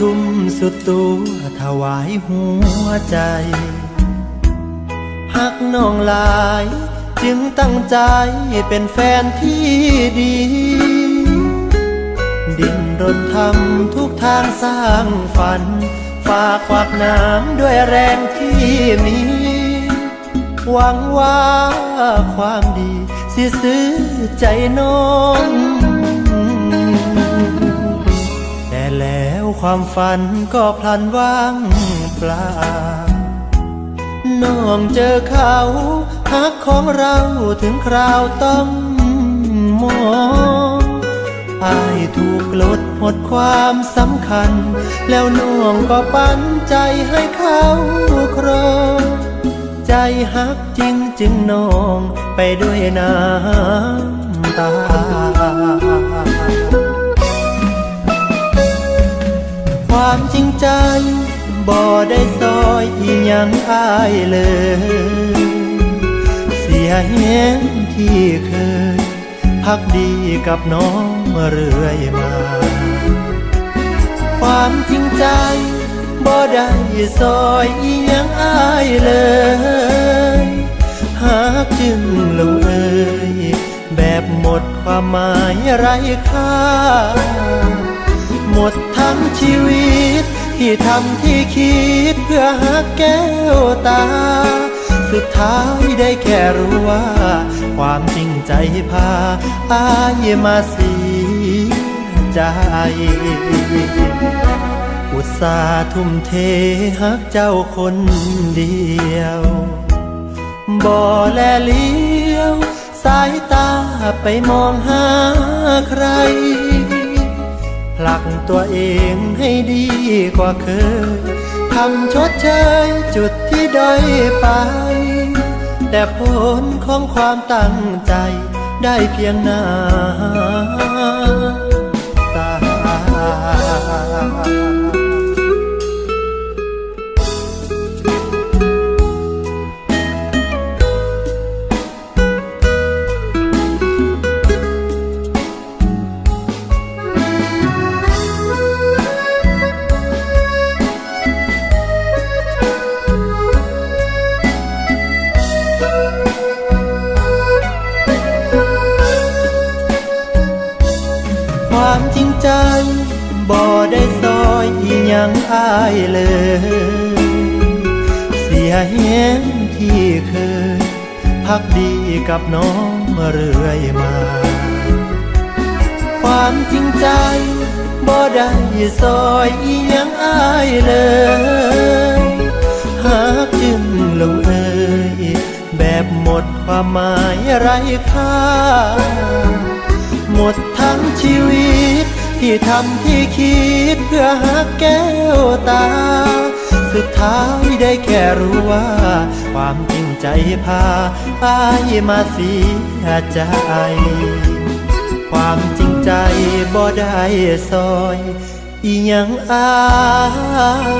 ทุ่มสุดตัวถวายหัวใจหักน้องลาย จึงตั้งใจเป็นแฟนที่ดี ดิ้นรนทำทุกทางสร้างฝันฝากควักน้ำด้วยแรงที่มี หวังว่าความดีสิซื้อใจน้องแต่แล้ว ความฝันก็พลันว่างเปล่าน้องเจอเขาฮักของเราถึงคราวต้องมองอายถูกลดหมดความสำคัญ แล้วน้องก็ปันใจให้เขาครองใจฮักจริงจึงน้องไปด้วยน้ำตา ความจริงใจบ่ได้ซอยอีหยังอายเลย เสียเห็นที่เคย พักดีกับน้องเรื่อยมา ความจริงใจบ่ได้ซอยอีหยังอายเลยหากจึงลงเอยแบบหมดความหมายไร้ค่า หมดทั้งชีวิต ที่ทำที่คิดเพื่อหาแก้วตา สุดท้ายได้แค่รู้ว่า ความจริงใจพาอายมาเสียใจอุตส่าห์ทุ่มเทหักเจ้าคนเดียว บ่แลเลี้ยว สายตาไปมองหาใคร ผลักตัวเองให้ดีกว่าเคยทำชดเชยจุดที่ด้อยไป แต่ผลของความตั้งใจได้เพียงน้ ความจริงใจบ่ได้ซอยอีหยังอายเลย เสียเห็นที่เคยพักดีกับน้องเรื่อยมา ความจริงใจบ่ได้ซอยอีหยังอายเลยหากจึงลงเอยแบบหมดความหมายไร้ค่า หมดทั้งชีวิต ที่ทำที่คิดเพื่อหาแก้วตา สุดท้ายได้แค่รู้ว่า ความจริงใจพาอายมาเสียใจความจริงใจบ่ได้ซอย อีหยังอายเลย